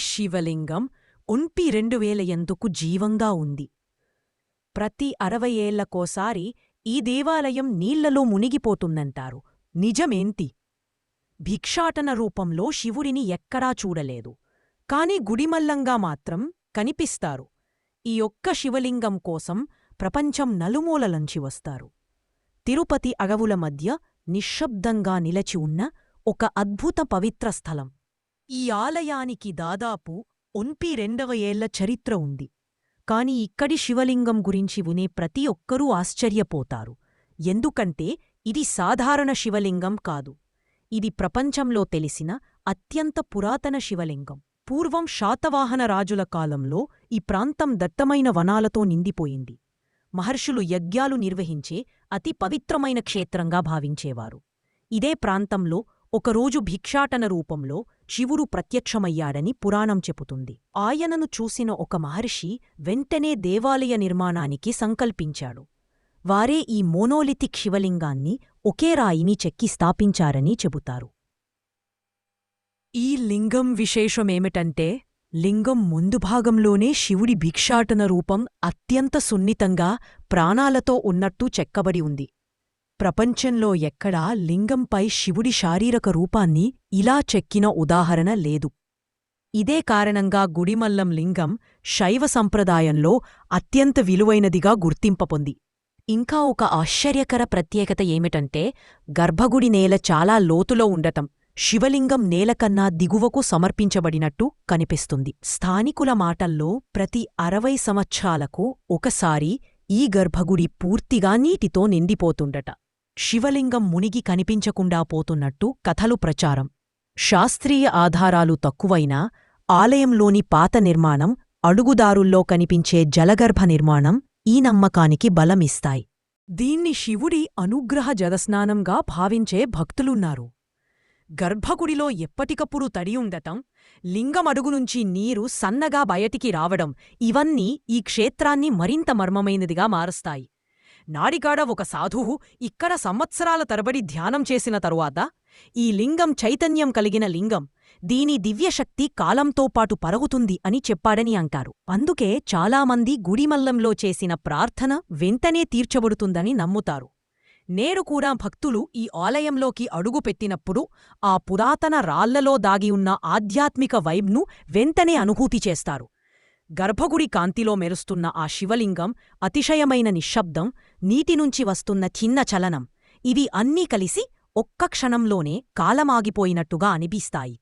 శివలింగం ఉన్పి రెండు వేల ఎందుకు జీవంగా ఉంది. ప్రతి అరవై ఏళ్ళకోసారి ఈ దేవాలయం నీళ్ళలో మునిగిపోతుందంటారు. నిజమేంటి? భిక్షాటన రూపంలో శివుడిని ఎక్కడా చూడలేదు. కాని గుడిమల్లంగా మాత్రం కనిపిస్తారు. ఈ ఒక్క శివలింగం కోసం ప్రపంచం నలుమూలలంచి వస్తారు. తిరుపతి అగవుల మధ్య నిశ్శబ్దంగా నిలచి ఉన్న ఒక అద్భుత పవిత్ర స్థలం. ఈ ఆలయానికి దాదాపు ఒన్పి రెండవ ఏళ్ళ చరిత్ర ఉంది. కాని ఇక్కడి శివలింగం గురించి వినే ప్రతి ఒక్కరూ ఆశ్చర్యపోతారు. ఎందుకంటే ఇది సాధారణ శివలింగం కాదు. ఇది ప్రపంచంలో తెలిసిన అత్యంత పురాతన శివలింగం. పూర్వం శాతవాహన రాజుల కాలంలో ఈ ప్రాంతం దట్టమైన వనాలతో నిండిపోయింది. మహర్షులు యజ్ఞాలు నిర్వహించే అతి పవిత్రమైన క్షేత్రంగా భావించేవారు. ఇదే ప్రాంతంలో ఒకరోజు భిక్షాటన రూపంలో శివుడు ప్రత్యక్షమయ్యాడని పురాణం చెబుతుంది ఆయనను చూసిన ఒక మహర్షి వెంటనే దేవాలయ నిర్మాణానికి సంకల్పించాడు. వారే ఈ మోనోలిథిక్ శివలింగాన్ని ఒకే రాయిని చెక్కి స్థాపించారని చెబుతారు. ఈ లింగం విశేషమేమిటంటే లింగం ముందు భాగంలోనే శివుడి భిక్షాటన రూపం అత్యంత సున్నితంగా ప్రాణాలతో ఉన్నట్టు చెక్కబడి ఉంది. ప్రపంచంలో ఎక్కడా లింగంపై శివుడి శారీరక రూపాన్ని ఇలా చెక్కిన ఉదాహరణ లేదు. ఇదే కారణంగా గుడిమల్లం లింగం శైవ సంప్రదాయంలో అత్యంత విలువైనదిగా గుర్తింపపొంది. ఇంకా ఒక ఆశ్చర్యకర ప్రత్యేకత ఏమిటంటే గర్భగుడి నేల చాలా లోతులో ఉండటం శివలింగం నేలకన్నా దిగువకు సమర్పించబడినట్టు కనిపిస్తుంది. స్థానికుల మాటల్లో ప్రతి అరవై సంవత్సరాలకు ఒకసారి ఈ గర్భగుడి పూర్తిగా నీటితో నిండిపోతుండట. శివలింగం మునిగి కనిపించకుండా పోతున్నట్టు కథలు ప్రచారం. శాస్త్రీయ ఆధారాలు తక్కువైనా ఆలయంలోని పాత నిర్మాణం అడుగుదారుల్లో కనిపించే జలగర్భ నిర్మాణం ఈ నమ్మకానికి బలమిస్తాయి. దీన్ని శివుడి అనుగ్రహ జలస్నానంగా భావించే భక్తులున్నారు. గర్భగుడిలో ఎప్పటికప్పుడు తడియుండటం లింగమడుగునుంచి నీరు సన్నగా బయటికి రావడం ఇవన్నీ ఈ క్షేత్రాన్ని మరింత మర్మమైనదిగా మారుస్తాయి. నాడిగాడ ఒక సాధువు ఇక్కడ సంవత్సరాల తరబడి ధ్యానం చేసిన తరువాత ఈ లింగం చైతన్యం కలిగిన లింగం దీని దివ్యశక్తి కాలంతో పాటు పరుగుతుంది అని చెప్పాడని అంటారు. అందుకే చాలామంది గుడిమల్లంలో చేసిన ప్రార్థన వెంటనే తీర్చబడుతుందని నమ్ముతారు. నేడు కూడా భక్తులు ఈ ఆలయంలోకి అడుగుపెట్టినప్పుడు ఆ పురాతన రాళ్ళలో దాగి ఉన్న ఆధ్యాత్మిక వైబ్ను వెంటనే అనుభూతి చేస్తారు. గర్భగుడి కాంతిలో మెరుస్తున్న ఆ శివలింగం అతిశయమైన నిశ్శబ్దం నీటినుంచి వస్తున్న చిన్న చలనం. ఇవి అన్నీ కలిసి ఒక్క క్షణంలోనే కాలమాగిపోయినట్టుగా అనిపిస్తాయి.